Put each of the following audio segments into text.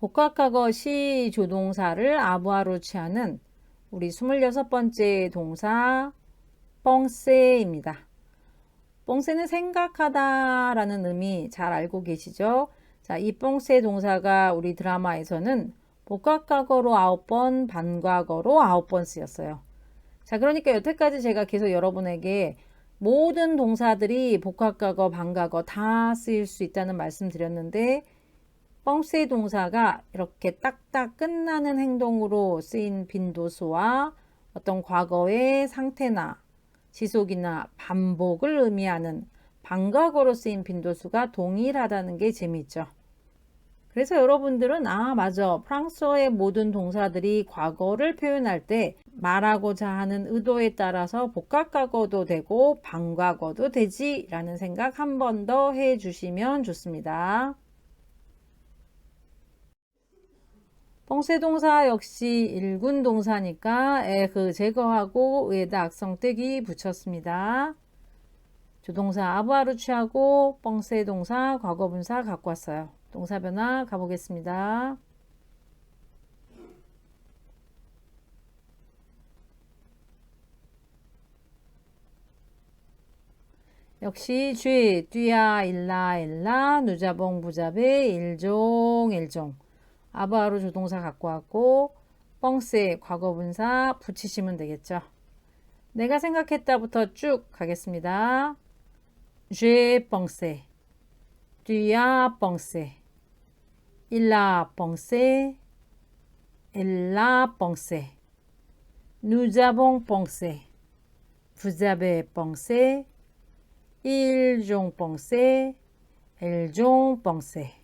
복합과거 시 조동사를 아부하로 취하는 우리 26번째 동사 뻥세입니다. 뻥세는 생각하다 라는 의미 잘 알고 계시죠? 자, 이 뻥세 동사가 우리 드라마에서는 복합과거로 9번, 반과거로 9번 쓰였어요. 자, 그러니까 여태까지 제가 계속 여러분에게 모든 동사들이 복합과거, 반과거 다 쓰일 수 있다는 말씀 드렸는데 뻥세 동사가 이렇게 딱딱 끝나는 행동으로 쓰인 빈도수와 어떤 과거의 상태나 지속이나 반복을 의미하는 반과거로 쓰인 빈도수가 동일하다는 게 재미있죠. 그래서 여러분들은 아 맞아 프랑스어의 모든 동사들이 과거를 표현할 때 말하고자 하는 의도에 따라서 복합과거도 되고 반과거도 되지 라는 생각 한 번 더 해주시면 좋습니다. 뻥세 동사 역시 일군 동사니까 에 그 제거하고 의에다 악성 떼기 붙였습니다. 조동사 아부하루 취하고 뻥세 동사 과거분사 갖고 왔어요. 동사 변화 가보겠습니다. 역시 쥐, 뛰야, 일라, 일라, 누자봉, 부자베, 일종, 일종. 아바로 조동사 갖고 왔고 뻥세 과거분사 붙이시면 되겠죠. 내가 생각했다부터 쭉 가겠습니다. Pensé. Elle a pensé. Nous avons pensé. Vous avez pensé. Ils ont pensé. Elles ont pensé.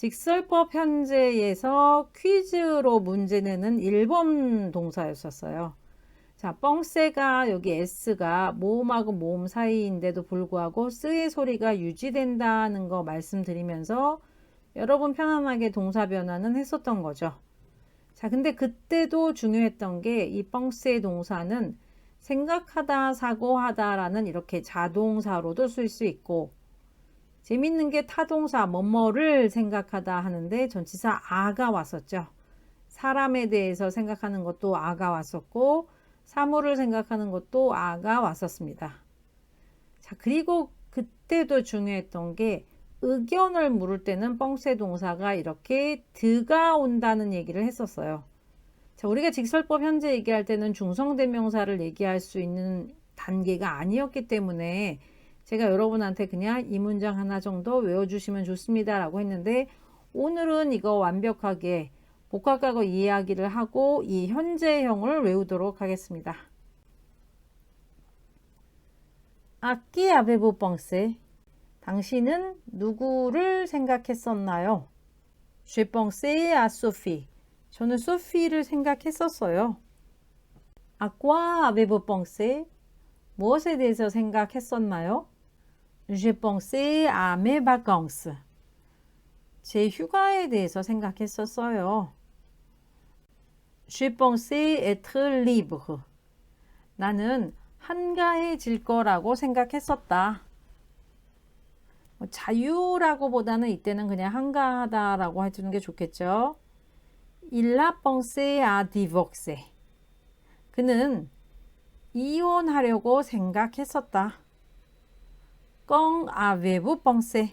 직설법 현재에서 퀴즈로 문제 내는 1번 동사였었어요. 자, 뻥세가 여기 S가 모음하고 모음 사이인데도 불구하고 쓰의 소리가 유지된다는 거 말씀드리면서 여러분 편안하게 동사 변화는 했었던 거죠. 자, 근데 그때도 중요했던 게 이 뻥세 동사는 생각하다, 사고하다라는 이렇게 자동사로도 쓸 수 있고 재밌는 게 타동사 뭐뭐를 생각하다 하는데 전치사 아가 왔었죠. 사람에 대해서 생각하는 것도 아가 왔었고 사물을 생각하는 것도 아가 왔었습니다. 자, 그리고 그때도 중요했던 게 의견을 물을 때는 뻥세 동사가 이렇게 드가 온다는 얘기를 했었어요. 자, 우리가 직설법 현재 얘기할 때는 중성대명사를 얘기할 수 있는 단계가 아니었기 때문에 제가 여러분한테 그냥 이 문장 하나 정도 외워주시면 좋습니다 라고 했는데 오늘은 이거 완벽하게 복합과거 이야기를 하고 이 현재형을 외우도록 하겠습니다. 아끼 아베부 뻥세 당신은 누구를 생각했었나요? 쉐 뻥세 아 소피 저는 소피를 생각했었어요. 아과 아베부 뻥세 무엇에 대해서 생각했었나요? J'ai pensé à mes vacances. 제 휴가에 대해서 생각했었어요. J'ai pensé être libre. 나는 한가해질 거라고 생각했었다. 뭐 자유라고 보다는 이때는 그냥 한가하다라고 해주는 게 좋겠죠. Il a pensé à divorcer. 그는 이혼하려고 생각했었다. 껑 아웨브 뻥세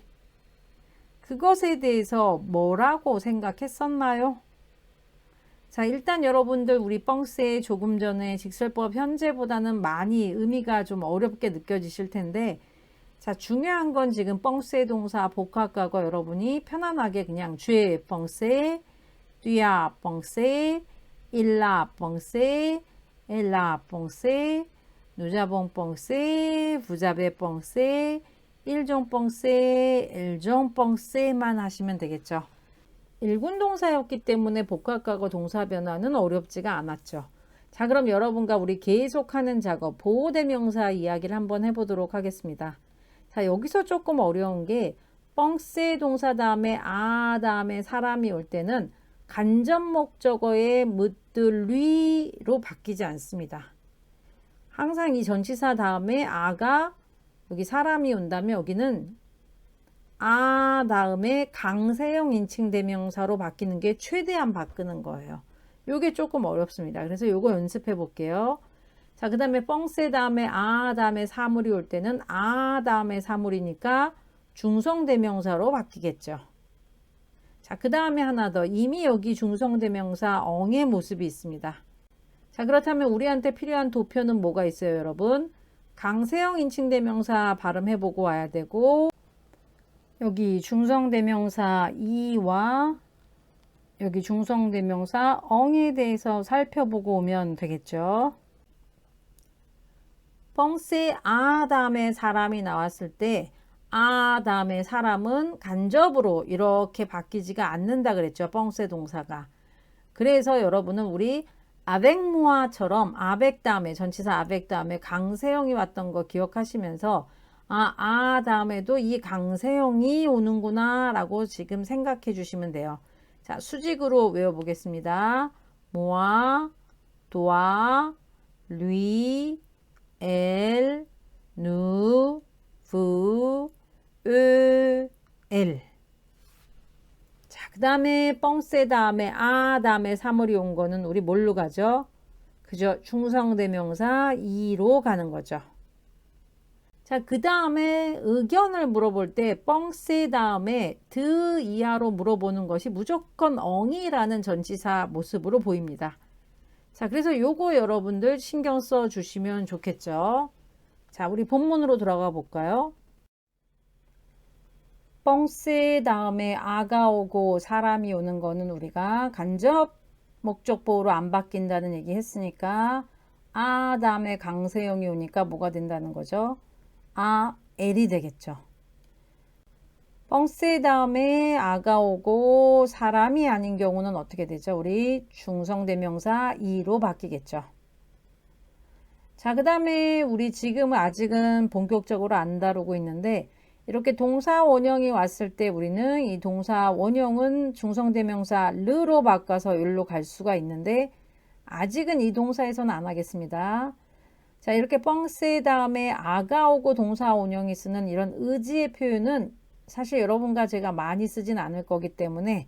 그것에 대해서 뭐라고 생각했었나요? 자 일단 여러분들 우리 뻥세 조금 전에 직설법 현재보다는 많이 의미가 좀 어렵게 느껴지실 텐데 자 중요한 건 지금 뻥세 동사 복합과거 여러분이 편안하게 그냥 죄 뻥세 뒤야 뻥세 일라 뻥세 엘라 뻥세 누자봉 뻥세, 부자베 뻥세, 일종 뻥세, 일종 뻥세만 하시면 되겠죠. 일군 동사였기 때문에 복합과거 동사 변화는 어렵지가 않았죠. 자, 그럼 여러분과 우리 계속하는 작업, 보호대명사 이야기를 한번 해보도록 하겠습니다. 자, 여기서 조금 어려운 게 뻥세 동사 다음에 아 다음에 사람이 올 때는 간접 목적어의 묻들리로 바뀌지 않습니다. 항상 이 전치사 다음에 아가 여기 사람이 온다면 여기는 아 다음에 강세형 인칭 대명사로 바뀌는 게 최대한 바꾸는 거예요. 요게 조금 어렵습니다. 그래서 요거 연습해 볼게요. 자, 그 다음에 뻥세 다음에 아 다음에 사물이 올 때는 아 다음에 사물이니까 중성대명사로 바뀌겠죠. 자, 그 다음에 하나 더. 이미 여기 중성대명사 엉의 모습이 있습니다. 자, 그렇다면 우리한테 필요한 도표는 뭐가 있어요, 여러분? 강세형 인칭대명사 발음해보고 와야 되고, 여기 중성대명사 이와 여기 중성대명사 엉에 대해서 살펴보고 오면 되겠죠. 뻥세 아 다음에 사람이 나왔을 때 아 다음에 사람은 간접으로 이렇게 바뀌지가 않는다 그랬죠. 뻥세 동사가. 그래서 여러분은 우리 아벡모아처럼 아벡 다음에 전치사 아벡 다음에 강세형이 왔던 거 기억하시면서 아, 아 다음에도 이 강세형이 오는구나 라고 지금 생각해 주시면 돼요. 자, 수직으로 외워보겠습니다. 모아, 도아, lui, 엘, 누, 부, 으, 엘. 자, 그 다음에 뻥세 다음에 아 다음에 사물이 온 거는 우리 뭘로 가죠? 그죠? 충성대명사 이로 가는 거죠. 자, 그 다음에 의견을 물어볼 때 뻥세 다음에 드 이하로 물어보는 것이 무조건 엉이라는 전치사 모습으로 보입니다. 자, 그래서 요거 여러분들 신경 써 주시면 좋겠죠. 자, 우리 본문으로 들어가 볼까요? 뻥세 다음에 아가 오고 사람이 오는 거는 우리가 간접 목적 보호로 안 바뀐다는 얘기 했으니까 아 다음에 강세형이 오니까 뭐가 된다는 거죠? 아, 엘이 되겠죠. 뻥세 다음에 아가 오고 사람이 아닌 경우는 어떻게 되죠? 우리 중성대명사 이로 바뀌겠죠. 자, 그 다음에 우리 지금 아직은 본격적으로 안 다루고 있는데 이렇게 동사 원형이 왔을 때 우리는 이 동사 원형은 중성대명사 르로 바꿔서 일로 갈 수가 있는데 아직은 이 동사에서는 안 하겠습니다. 자, 이렇게 뻥세 다음에 아가 오고 동사 원형이 쓰는 이런 의지의 표현은 사실 여러분과 제가 많이 쓰진 않을 거기 때문에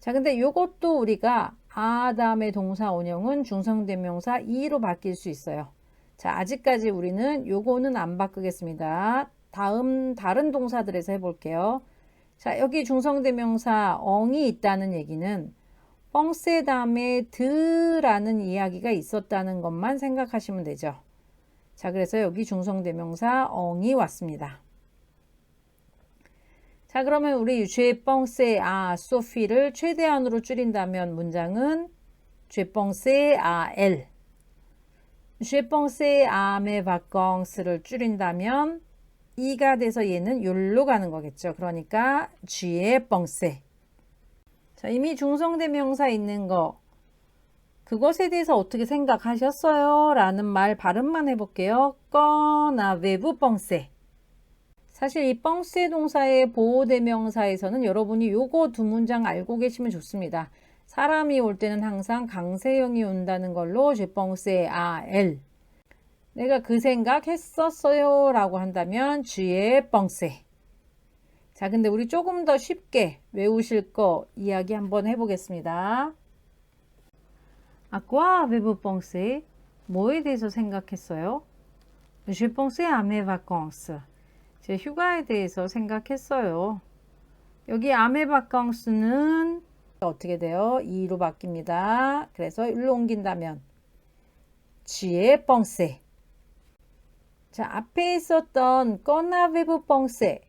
자, 근데 이것도 우리가 아 다음에 동사 원형은 중성대명사 이로 바뀔 수 있어요. 자, 아직까지 우리는 요거는 안 바꾸겠습니다. 다음 다른 동사들에서 해볼게요. 자, 여기 중성대명사 엉이 있다는 얘기는 뻥세 다음에 드라는 이야기가 있었다는 것만 생각하시면 되죠. 자, 그래서 여기 중성대명사 엉이 왔습니다. 자, 그러면 우리 죄 뻥세 아 소피를 최대한으로 줄인다면 문장은 죄 뻥세 아 엘. 죄 뻥세 아메 바껑스를 줄인다면 이가 돼서 얘는 욜로 가는 거겠죠. 그러니까 쥐의 뻥세. 자, 이미 중성대명사 있는 거 그것에 대해서 어떻게 생각하셨어요? 라는 말 발음만 해볼게요. 꺼나 외부 뻥세. 사실 이 뻥세 동사의 보호대명사에서는 여러분이 요거 두 문장 알고 계시면 좋습니다. 사람이 올 때는 항상 강세형이 온다는 걸로 쥐뻥세 아 엘. 내가 그 생각 했었어요 라고 한다면 쥐의 뻥세 자 근데 우리 조금 더 쉽게 외우실 거 이야기 한번 해보겠습니다 아까 외부 뻥세 뭐에 대해서 생각했어요? Je pensais à mes vacances. 제 휴가에 대해서 생각했어요. 여기 아메 바캉스는 어떻게 돼요? 2로 바뀝니다. 그래서 일로 옮긴다면 쥐의 뻥세 자, 앞에 있었던 꺼나베브 뻥세.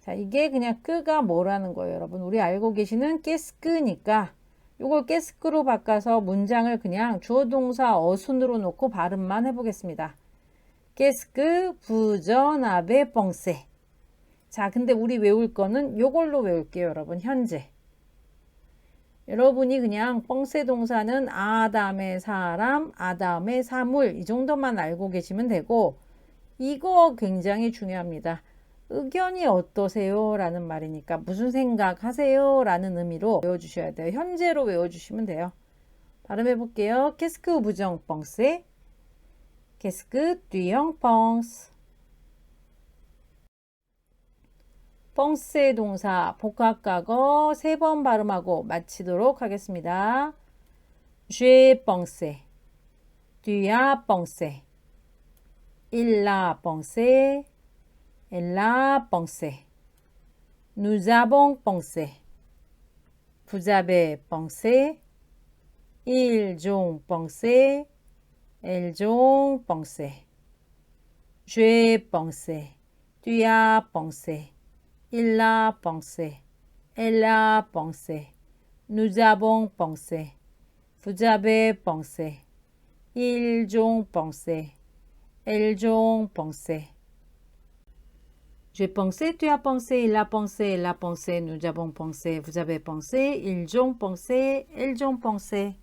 자, 이게 그냥 끄가 뭐라는 거예요, 여러분. 우리 알고 계시는 깨스크니까 이걸 깨스크로 바꿔서 문장을 그냥 주어 동사 어순으로 놓고 발음만 해보겠습니다. 깨스크 부전아베 뻥세. 자, 근데 우리 외울 거는 요걸로 외울게요, 여러분. 현재. 여러분이 그냥 뻥세 동사는 아 다음에 사람, 아 다음에 사물 이 정도만 알고 계시면 되고 이거 굉장히 중요합니다. 의견이 어떠세요? 라는 말이니까 무슨 생각 하세요? 라는 의미로 외워주셔야 돼요. 현재로 외워주시면 돼요. 발음해 볼게요. 뻥스 캐스크 뒤형 뻥스 뻥세 동사 복합과거 세 번 발음하고 마치도록 하겠습니다. J'ai pensé. Tu. Il a pensé. Elle a pensé. Nous avons pensé. Vous avez pensé. Ils ont pensé. Elles ont pensé. J'ai pensé. Tu as pensé. Il a pensé. Elle a pensé. Nous avons pensé. Vous avez pensé. Ils ont pensé. Elles ont pensé. J'ai pensé, tu as pensé, il a pensé, elle a pensé, nous avons pensé, vous avez pensé, ils ont pensé, elles ont pensé.